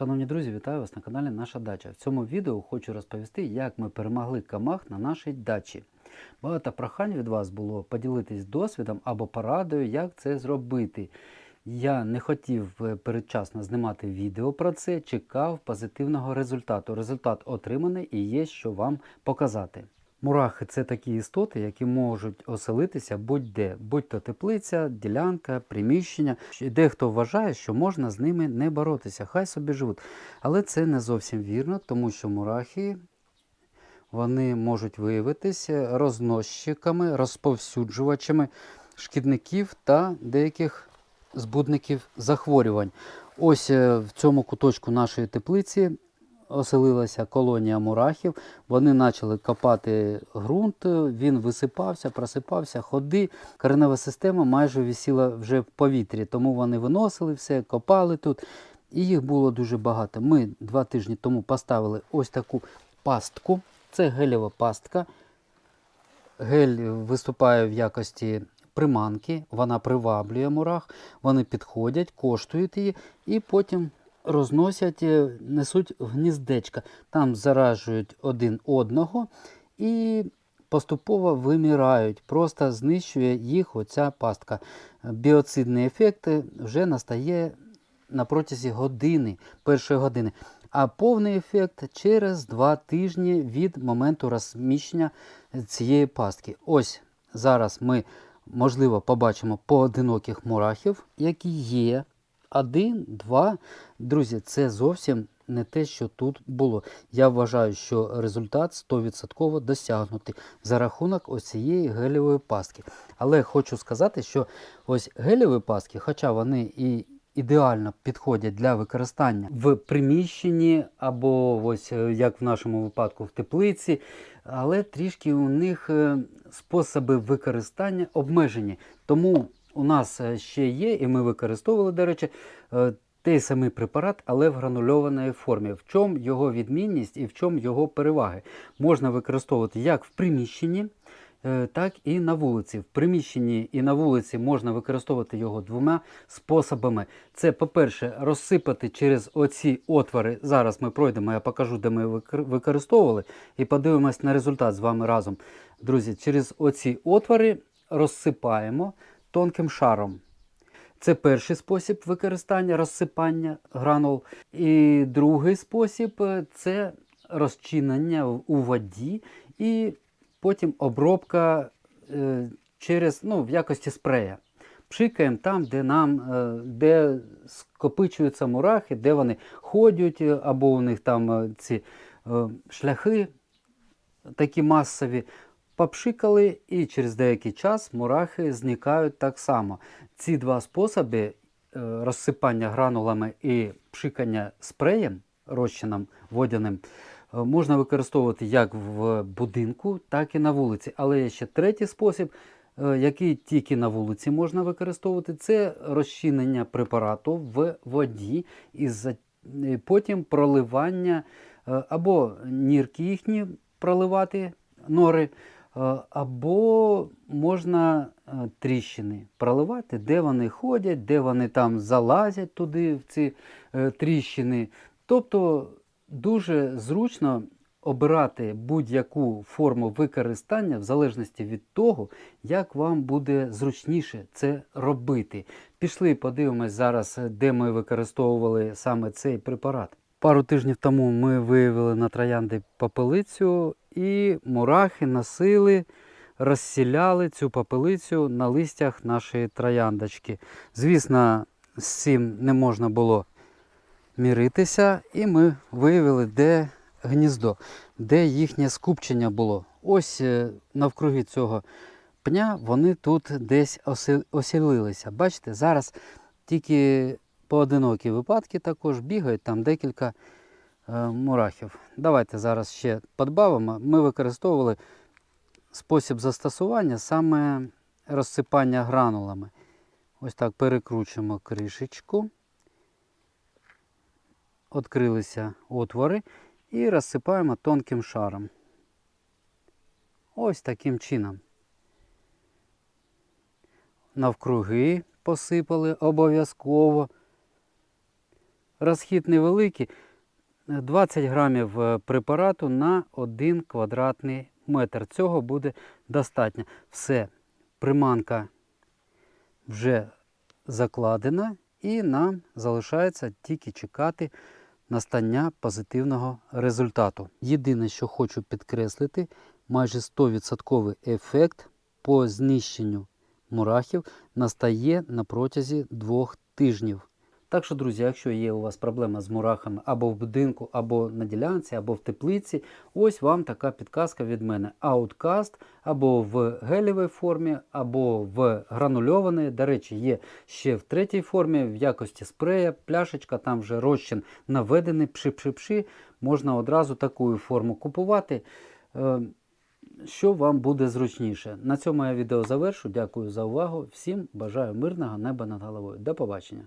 Шановні друзі, вітаю вас на каналі Наша Дача. В цьому відео хочу розповісти, як ми перемогли камах на нашій дачі. Багато прохань від вас було поділитись досвідом або порадою, як це зробити. Я не хотів е, передчасно знімати відео про це, чекав позитивного результату. Результат отриманий і є що вам показати. Мурахи це такі істоти, які можуть оселитися будь-де, будь-то теплиця, ділянка, приміщення. Дехто вважає, що можна з ними не боротися, хай собі живуть. Але це не зовсім вірно, тому що мурахи вони можуть виявитися розносчиками, розповсюджувачами шкідників та деяких збудників захворювань. Ось е, в цьому куточку нашої теплиці оселилася колонія мурахів. Вони почали копати ґрунт, він висипався, просипався, ходи. Коренева система майже висіла вже в повітрі, тому вони виносили все, копали тут. І їх було дуже багато. Ми два тижні тому поставили ось таку пастку. Це гелєва пастка. Гель виступає в якості приманки, вона приваблює мурах, вони підходять, коштують її і потім розносять, е, несуть в гніздечка. Там заражують один одного і поступово вимирають, просто знищує їх оця пастка. Біоцидний ефект вже настає на протязі години, першої години. А повний ефект через два тижні від моменту розміщення цієї пастки. Ось зараз ми, можливо, побачимо поодиноких мурахів, які є. Один, два. Друзі, це зовсім не те, що тут було. Я вважаю, що результат 100% досягнутий за рахунок ось цієї гелєвої пастки. Але хочу сказати, що ось гелєві пастки, хоча вони і ідеально підходять для використання в приміщенні або ось е, як в нашому випадку в теплиці, але трішки у них е, способи використання обмежені. Тому у нас е, ще є, і ми використовували, до речі, е, той самий препарат, але в гранульованій формі. В чому його відмінність і в чому його переваги? Можна використовувати як в приміщенні, е, так і на вулиці. В приміщенні і на вулиці можна використовувати його двома способами. Це, по-перше, розсипати через оці отвори. Зараз ми пройдемо, я покажу, де ми використовували, і подивимось на результат з вами разом. Друзі, через оці отвори розсипаємо тонким шаром. Це перший спосіб використання розсипання гранул. І другий спосіб е, це розчинення у воді і потім обробка е, через, ну, в якості спрея. Пшикаємо там, де нам, е, де скопичуються мурахи, де вони ходять, або у них там ці шляхи такі масові. Попшикали і через деякий час мурахи зникають так само. Ці два способи е, розсипання гранулами і пшикання спреєм, розчином водяним, е, можна використовувати як в будинку, так і на вулиці. Але є ще третій спосіб, е, який тільки на вулиці можна використовувати, це розчинення препарату в воді і потім проливання або нірки їхні проливати нори. Е, Або можна е, тріщини проливати, де вони ходять, де вони там залазять туди, в ці е, тріщини. Тобто дуже зручно обирати будь-яку форму використання в залежності від того, як вам буде зручніше це робити. Пішли, подивимось зараз, де ми використовували саме цей препарат. Пару тижнів тому ми виявили на троянди попелицю, і мурахи носили, розсіляли цю попелицю на листях нашої трояндочки. Звісно, з цим не можна було міритися, і ми виявили, де гніздо, де їхнє скупчення було. Ось е, навкруги цього пня вони тут десь оселилися. Бачите, зараз тільки поодинокі випадки також бігають, там декілька е, мурахів. Давайте зараз ще подбавимо. Ми використовували спосіб застосування саме розсипання гранулами. Ось так перекручуємо кришечку. Відкрилися отвори і розсипаємо тонким шаром. Ось таким чином. Навкруги посипали обов'язково. Розхід невеликий. 20 грамів е, препарату на 1 квадратний метр. Цього буде достатньо. Все, приманка вже закладена, і нам залишається тільки чекати настання позитивного результату. Єдине, що хочу підкреслити, майже 100% ефект по знищенню мурахів настає на протязі двох тижнів. Так що, друзі, якщо є у вас проблема з мурахами або в будинку, або на ділянці, або в теплиці, ось вам така підказка від мене. Ауткаст або в гелєвій формі, або в гранульованій. До речі, є ще в третій формі, в якості спрея, пляшечка, там вже розчин наведений, пши-пши-пши. Можна одразу таку форму купувати. Е, Що вам буде зручніше. На цьому я відео завершу. Дякую за увагу. Всім бажаю мирного неба над головою. До побачення.